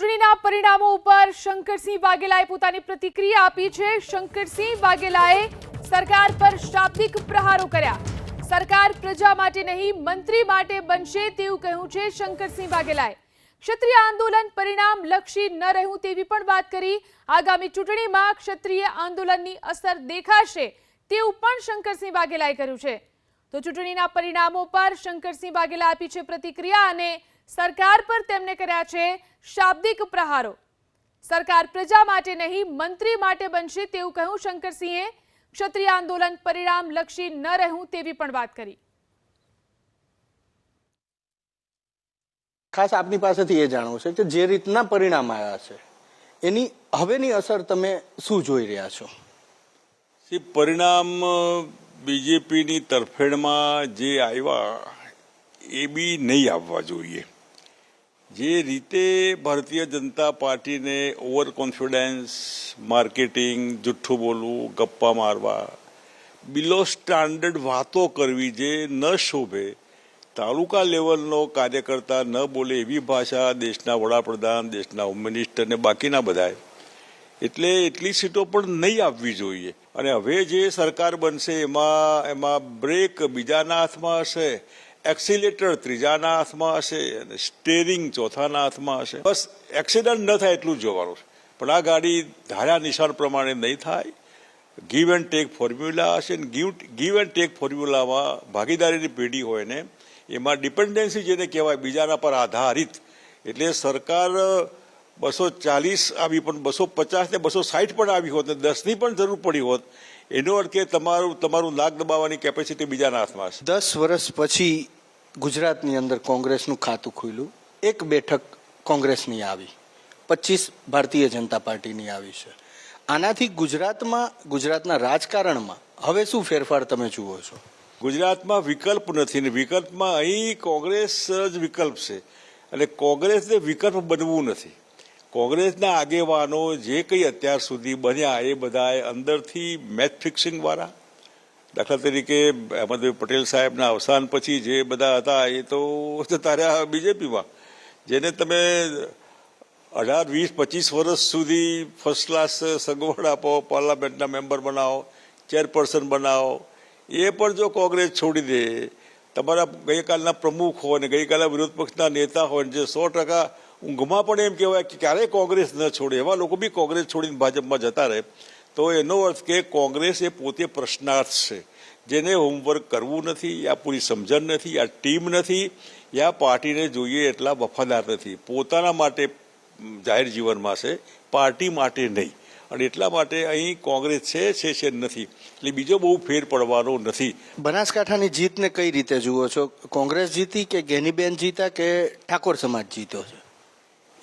ચૂંટણીના પરિણામો ઉપર શંકરસિંહ વાઘેલાએ પોતાની પ્રતિક્રિયા આપી છે. શંકરસિંહ વાઘેલાએ સરકાર પર શાબ્દિક પ્રહારો કર્યા. સરકાર પ્રજા માટે નહીં, મંત્રી માટે બનશે તેવું કહ્યું છે શંકરસિંહ વાઘેલાએ. ક્ષત્રિય આંદોલન પરિણામ લક્ષી ન રહ્યું તેવી પણ વાત કરી. આગામી ચૂંટણીમાં ક્ષત્રિય આંદોલનની અસર દેખાશે તેવું પણ શંકરસિંહ વાઘેલાએ કર્યું છે. તો ચૂંટણીના પરિણામો પર શંકરસિંહ વાઘેલા આપી છે પ્રતિક્રિયા અને સરકાર પર તેમને કર્યા છે શાબ્દિક પ્રહારો. સરકાર પ્રજા માટે નહીં મંત્રી માટે બનશે તેવું કહ્યું શંકરસિંહે. ક્ષત્રિય આંદોલન પરિણામ લક્ષી ન રહ્યું તેવી પણ વાત કરી. ખાસ આપની પાસેથી એ જાણવું છે કે જે રીતના પરિણામ આવ્યા છે એની હવેની અસર તમે શું જોઈ રહ્યા છો? સી પરિણામ બીજેપીની તરફેણમાં જે આવ્યા એ બી નહીં આવવા જોઈએ. જે રીતે ભારતીય જનતા પાર્ટીને ઓવર કોન્ફિડન્સ માર્કેટિંગ, જુઠ્ઠું બોલવું, ગપ્પા મારવા, બિલો સ્ટાન્ડર્ડ વાતો કરવી જે ન શોભે, તાલુકા લેવલનો કાર્યકર્તા ન બોલે એવી ભાષા દેશના વડાપ્રધાન, દેશના હોમ મિનિસ્ટર ને બાકીના બધાએ, એટલે એટલી સીટો પણ નહીં આપવી જોઈએ. અને હવે જે સરકાર બનશે, એમાં એમાં બ્રેક બીજાના હાથમાં હશે એક્સિલેટર ત્રીજાના હાથમાં હશે અને સ્ટેરિંગ ચોથાના હાથમાં હશે. બસ એક્સિડન્ટ ન થાય એટલું જ જોવાનું છે. પણ આ ગાડી ધાર્યા નિશાન પ્રમાણે નહીં થાય. ગીવ એન્ડ ટેક ફોર્મ્યુલા હશે ને ગીવ ગીવ એન્ડ ટેક ફોર્મ્યુલામાં ભાગીદારીની પેઢી હોય ને એમાં ડિપેન્ડન્સી જેને કહેવાય બીજાના પર આધારિત. એટલે સરકાર બસો ચાલીસ આવી પણ બસો પચાસ ને બસો સાઠ પણ આવી હોત ને દસની પણ જરૂર પડી હોત એનો અર્થ કે તમારું તમારું નાક દબાવવાની કેપેસિટી બીજાના હાથમાં હશે. દસ વર્ષ પછી ગુજરાતની અંદર કોંગ્રેસનું ખાતું ખુલ્યું. એક બેઠક કોંગ્રેસની આવી. પચીસ ભારતીય જનતા પાર્ટીની આવી છે. આનાથી ગુજરાતમાં ગુજરાતના રાજકારણમાં હવે શું ફેરફાર તમે જુઓ છો? ગુજરાતમાં વિકલ્પ નથી ને વિકલ્પમાં અહીં કોંગ્રેસ જ વિકલ્પ છે. અને કોંગ્રેસને વિકલ્પ બનવું નથી. કોંગ્રેસના આગેવાનો જે કંઈ અત્યાર સુધી બન્યા એ બધાએ અંદરથી મેચ ફિક્સિંગ વાળા. દાખલા તરીકે અહેમદભાઈ પટેલ સાહેબના અવસાન પછી જે બધા હતા એ તો જતા રહ્યા બીજેપીમાં. જેને તમે અઢાર, વીસ, પચીસ વર્ષ સુધી ફર્સ્ટ ક્લાસ સગવડ આપો, પાર્લામેન્ટના મેમ્બર બનાવો, ચેરપર્સન બનાવો, એ પણ જો કોંગ્રેસ છોડી દે, તમારા ગઈકાલના પ્રમુખ હોય ને ગઈકાલના વિરોધ પક્ષના નેતા હોય જે સો ટકા ઊંઘમાં પણ એમ કહેવાય કે ક્યારેય કોંગ્રેસ ન છોડે. એવા લોકો બી કોંગ્રેસ છોડીને ભાજપમાં જતા રહે. તો એનો અર્થ કે કોંગ્રેસ એ પોતે પ્રશ્નાર્થ છે. જેને હોમવર્ક કરવું નથી, યા પૂરી સમજણ નથી, યા ટીમ નથી, યા પાર્ટીને જોઈએ એટલા વફાદાર નથી. પોતાના માટે જાહેર જીવનમાં છે, પાર્ટી માટે નહીં. અને એટલા માટે અહીં કોંગ્રેસ છે છે છે નથી. એટલે બીજો બહુ ફેર પડવાનો નથી. બનાસકાંઠાની જીતને કઈ રીતે જુઓ છો? કોંગ્રેસ જીતી કે ગેનીબેન જીતા કે ઠાકોર સમાજ જીત્યો છે?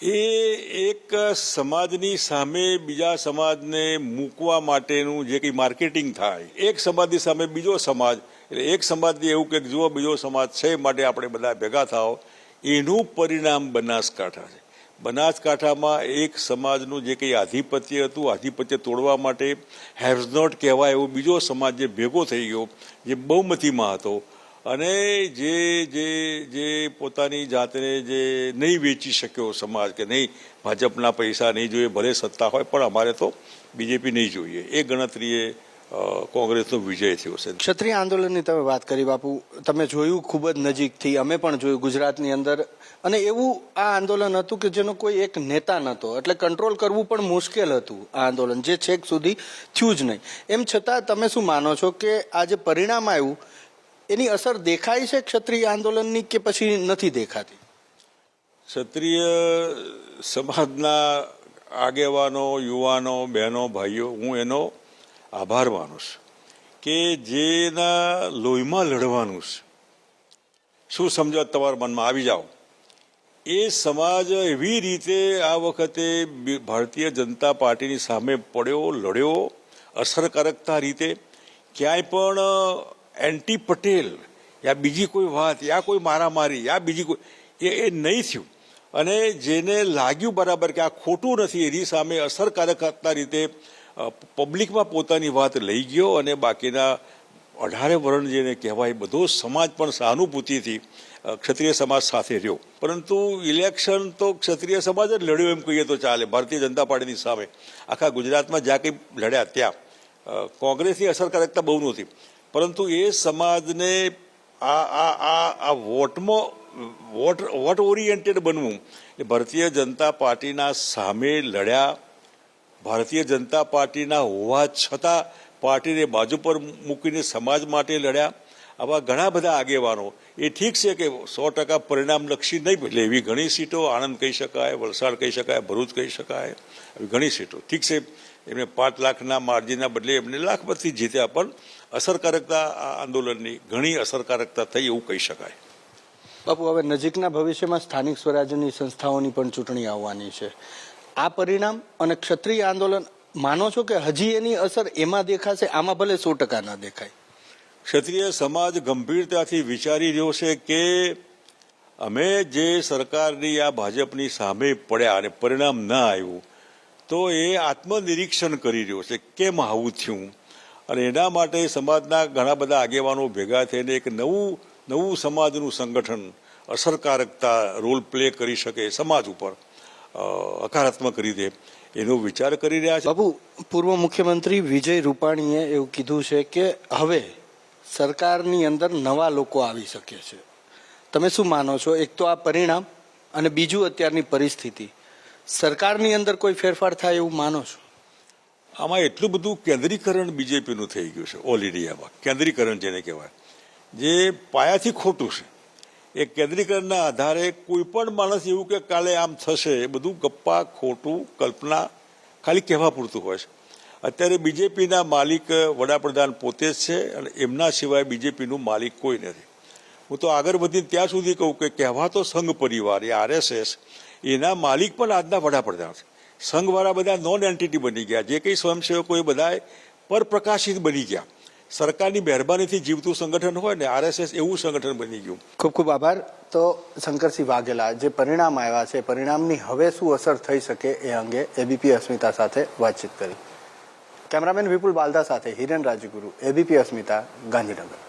એ એક સમાજની સામે બીજા સમાજને મૂકવા માટેનું જે કંઈ માર્કેટિંગ થાય, એક સમાજની સામે બીજો સમાજ, એટલે એક સમાજને એવું કે જુઓ બીજો સમાજ છે માટે આપણે બધા ભેગા થાઓ, એનું પરિણામ બનાસકાંઠા છે. બનાસકાંઠામાં એક સમાજનું જે કંઈ આધિપત્ય હતું, આધિપત્ય તોડવા માટે હેવઝ નોટ કહેવાય એવો બીજો સમાજ જે ભેગો થઈ ગયો, જે બહુમતીમાં હતો અને જે જે જે પોતાની જાતને જે નહીં વેચી શક્યો સમાજ કે નહીં, ભાજપના પૈસા નહીં જોઈએ, ભલે સત્તા હોય, પણ અમારે તો બીજેપી નહીં જોઈએ. એ ગણતરીએ કોંગ્રેસનો વિજય થયો છે. ક્ષત્રિય આંદોલનની તમે વાત કરી બાપુ, તમે જોયું ખૂબ જ નજીકથી, અમે પણ જોયું ગુજરાતની અંદર. અને એવું આ આંદોલન હતું કે જેનો કોઈ એક નેતા નહોતો. એટલે કંટ્રોલ કરવું પણ મુશ્કેલ હતું આ આંદોલન, જે છેક સુધી થયું જ નહીં. એમ છતાં તમે શું માનો છો કે આ જે પરિણામ આવ્યું એની અસર દેખાય છે ક્ષત્રિય આંદોલનની કે પછી નથી દેખાતી? ક્ષત્રિય સમાજના આગેવાનો, યુવાનો, બહેનો, ભાઈઓ, હું એનો આભાર માનું છું કે જેના લોહીમાં લડવાનું છે. શું સમજો તમારા મનમાં? આવી જાઓ. એ સમાજ એવી રીતે આ વખતે ભારતીય જનતા પાર્ટીની સામે પડ્યો, લડ્યો, અસરકારકતા રીતે, ક્યાંય પણ એન્ટી પટેલ યા બીજી કોઈ વાત, યા કોઈ મારામારી, યા બીજી કોઈ, એ એ નહીં થયું. અને જેને લાગ્યું બરાબર કે આ ખોટું નથી, એની સામે અસરકારકતા રીતે પબ્લિકમાં પોતાની વાત લઈ ગયો અને બાકીના અઢારે વર્ણ જેને કહેવાય, બધો સમાજ પણ સહાનુભૂતિથી ક્ષત્રિય સમાજ સાથે રહ્યો. પરંતુ ઇલેક્શન તો ક્ષત્રિય સમાજ જ લડ્યો એમ કહીએ તો ચાલે, ભારતીય જનતા પાર્ટીની સામે. આખા ગુજરાતમાં જ્યાં કંઈ લડ્યા ત્યાં કોંગ્રેસની અસરકારકતા બહુ નહોતી. પરંતુ એ સમાજને આ આ આ આ વોટમાં, વોટ વોટ ઓરિએન્ટેડ બનવું. એ ભારતીય જનતા પાર્ટીના સામે લડ્યા. ભારતીય જનતા પાર્ટીના હોવા છતાં પાર્ટીને બાજુ પર મૂકીને સમાજ માટે લડ્યા. આવા ઘણા બધા આગેવાનો. એ ઠીક છે કે સો ટકા પરિણામલક્ષી નહીં લેવી ઘણી સીટો આણંદ કહી શકાય, વલસાડ કહી શકાય, ભરૂચ કહી શકાય, આવી ઘણી સીટો. ઠીક છે, એમને પાંચ લાખના માર્જિનના બદલે એમને લાખ પરથી જીત્યા, પણ અસરકારકતા આ આંદોલનની ઘણી અસરકારકતા થઈ એવું કહી શકાય. બાપુ, હવે નજીકના ભવિષ્યમાં સ્થાનિક સ્વરાજ્યની સંસ્થાઓની પણ ચૂંટણી આવવાની છે. આ પરિણામ અને ક્ષત્રિય આંદોલન માનો છો કે હજી એની અસર એમાં દેખાશે? આમાં ભલે સો ટકા ના દેખાય. ક્ષત્રિય સમાજ ગંભીરતાથી વિચારી રહ્યો છે કે અમે જે સરકારની આ ભાજપની સામે પડ્યા અને પરિણામ ન આવ્યું, તો એ આત્મનિરીક્ષણ કરી રહ્યો છે. કેમ આવું થયું? અને એના માટે સમાજના ઘણા બધા આગેવાનો ભેગા થઈને એક નવું નવું સમાજનું સંગઠન, અસરકારકતા રોલ પ્લે કરી શકે સમાજ ઉપર હકારાત્મક રીતે એનો વિચાર કરી રહ્યા છે. બાબુ પૂર્વ મુખ્યમંત્રી વિજય રૂપાણીએ એવું કીધું છે કે હવે સરકારની અંદર નવા લોકો આવી શકે છે. તમે શું માનો છો? એક તો આ પરિણામ અને બીજું અત્યારની પરિસ્થિતિ. સરકારની અંદર કોઈ ફેરફાર થાય એવું માનો છો? આમાં એટલું બધું કેન્દ્રીકરણ બીજેપીનું થઈ ગયું છે, ઓલ ઇન્ડિયામાં. કેન્દ્રીકરણ જેને કહેવાય. જે પાયાથી ખોટું છે. એ કેન્દ્રીકરણના આધારે કોઈ પણ માણસ એવું કે કાલે આમ થશે, એ બધું ગપ્પા, ખોટું કલ્પના ખાલી કહેવા પૂરતું હોય છે. અત્યારે બીજેપીના માલિક વડાપ્રધાન પોતે જ છે અને એમના સિવાય બીજેપીનું માલિક કોઈ નથી. હું તો આગળ વધીને ત્યાં સુધી કહું કે કહેવાતો સંઘ પરિવાર, એ આરએસએસ, એના માલિક પણ આજના વડાપ્રધાન છે. સંઘવાળા બધા નોન એન્ટિટી બની ગયા. જે કંઈ સ્વયંસેવકો એ બધા પરપ્રકાશિત બની ગયા. સરકારની મહેરબાનીથી જીવતું સંગઠન હોય ને, આરએસએસ એવું સંગઠન બની ગયું. ખૂબ ખૂબ આભાર. તો શંકરસિંહ વાઘેલા, જે પરિણામ આવ્યા છે, પરિણામની હવે શું અસર થઈ શકે એ અંગે એબીપી અસ્મિતા સાથે વાતચીત કરી. કેમેરામેન વિપુલ બાલદા સાથે હિરેન રાજગુરુ એબીપી અસ્મિતા ગાંધીનગર.